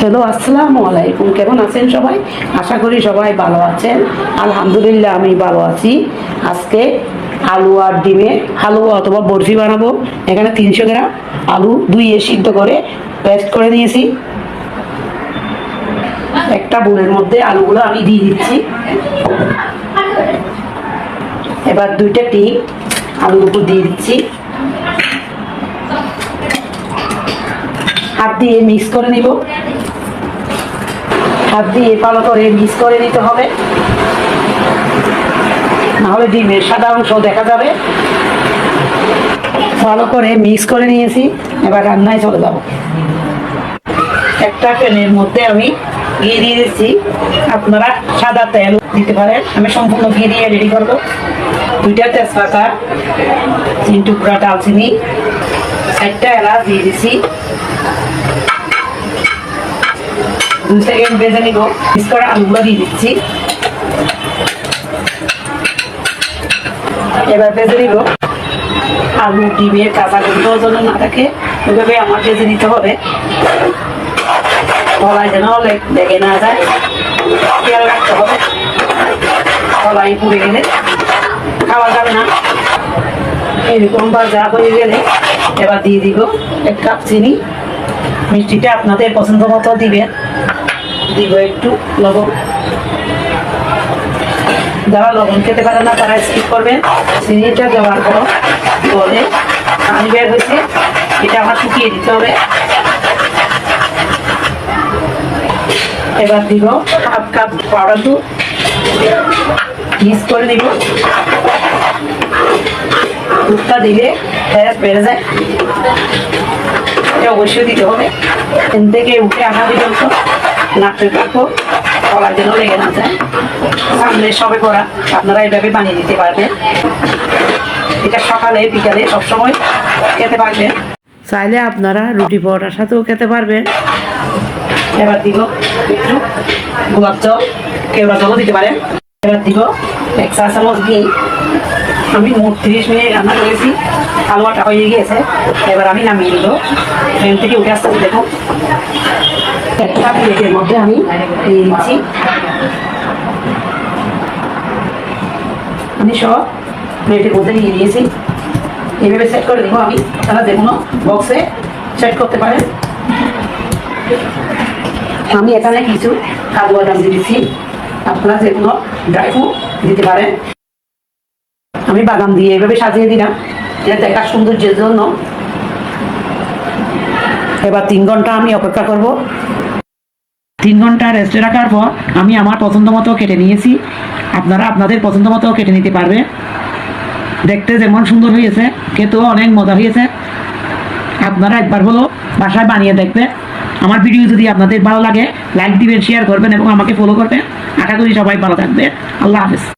Hello আসসালামু আলাইকুম। কেমন আছেন সবাই? আশা করি সবাই ভালো আছেন। আলহামদুলিল্লাহ, আমি ভালো আছি। আজকে আলু আর ডিমে হালুয়া অথবা বরফি বানাবো। এখানে তিনশো গ্রাম আলু ধুইয়ে সিদ্ধ করে পেস্ট করে নিয়েছি। একটা বুলের মধ্যে আলুগুলো আমি দিয়ে দিচ্ছি। এবার দুইটা টিপ আলুর উপর দিয়ে দিচ্ছি। হাত দিয়ে মিক্স করে নিব। হাত দিয়ে ভালো করে মিক্স করে নিতে হবে। নাহলে ডিমের সাদা অংশ দেখা যাবে। ভালো করে মিক্স করে নিয়েছি, এবার রান্নায় চলে যাব। একটা প্যানের মধ্যে আমি ঘি দিয়ে দিচ্ছি। আপনারা সাদা তেল দিতে পারেন। আমি সম্পূর্ণ ঘি দিয়ে রেডি করব। দুইটা তেজপাতা, তিন টুকরা ডালচিনি চারটা এলাচ দিয়ে দিচ্ছি। দুই সেকেন্ড ভেজে নিব। মিক্স করে আলুগুলো দিয়ে দিচ্ছি। এবার ভেজে নিব। আলু ডিমের কাঁচা গন্ধ যেন না থাকে, ওইভাবে আমার ভেজে নিতে হবে। কলাই যেন লেগে না যায়। খেয়াল রাখতে হবে। কলাই পুড়ে গেলে খাওয়া যাবে না। এরকম ভাজা হয়ে গেলে এবার দিয়ে দিব এক কাপ চিনি। মিষ্টিটা আপনাদের পছন্দ মতো দিবেন দিব একটু লবণ। যারা লবণ খেতে পারে না, তারা স্কিপ করবেন। চিনিটা দেওয়ার পর বলে পানি বের হয়েছে, এটা আমার শুকিয়ে দিতে হবে। এবার দিব হাফ কাপ পাউডার দুধ। মিক্স করে দিব। দুধটা দিলে বেড়ে যায়। এটা অবশ্যই দিতে হবে। এখান থেকে উঠে আনা পর্যন্ত নাচতে থাকব কলার জন্য লেগে না যায়। সামনে সবে করা। আপনারা এভাবে বানিয়ে দিতে পারবেন। এটা সকালে বিকালে সবসময় খেতে পারবেন। চাইলে আপনারা রুটি পরোটার সাথেও খেতে পারবেন। এবার দিব একটু গোলাপ জল। কেওড়া জলও দিতে পারেন। এবার দিব এক চা চামচ ঘি। আমি মোট তিরিশ মিনিট রান্না করেছি, হালুয়াটা হয়ে গিয়েছে। এবার আমি নামিয়ে দিব ট্রেন থেকে উঠে আসতে দেখো একটা প্লেটের মধ্যে আমি দিয়ে দিচ্ছি। আমি সব প্লেটের মধ্যে নিয়ে নিয়েছি। এইভাবে সেট করে দেবো আমি। তারা কোনো বক্সে সেট করতে পারেন আমি এখানে কিছু কাজু বাদাম দিয়ে দিচ্ছি। আপনারা যে কোনো ড্রাই ফ্রুট দিতে পারেন। আমি বাদাম দিয়ে এভাবে সাজিয়ে দিলাম। এটা দেখার সৌন্দর্যের জন্য। এবার তিন ঘণ্টা আমি অপেক্ষা করব। তিন ঘণ্টা রেস্টে রাখার পর আমি আমার পছন্দ মতো কেটে নিয়েছি। আপনারা আপনাদের পছন্দ মতো কেটে নিতে পারবে। দেখতে যেমন সুন্দর হয়েছে, খেতেও অনেক মজা হয়েছে। আপনারা একবার হলো বাসায় বানিয়ে দেখবে। আমার ভিডিও যদি আপনাদের ভালো লাগে লাইক দিবেন শেয়ার করবেন এবং আমাকে ফলো করবেন। আশা করি সবাই ভালো থাকবে। আল্লাহ হাফেজ।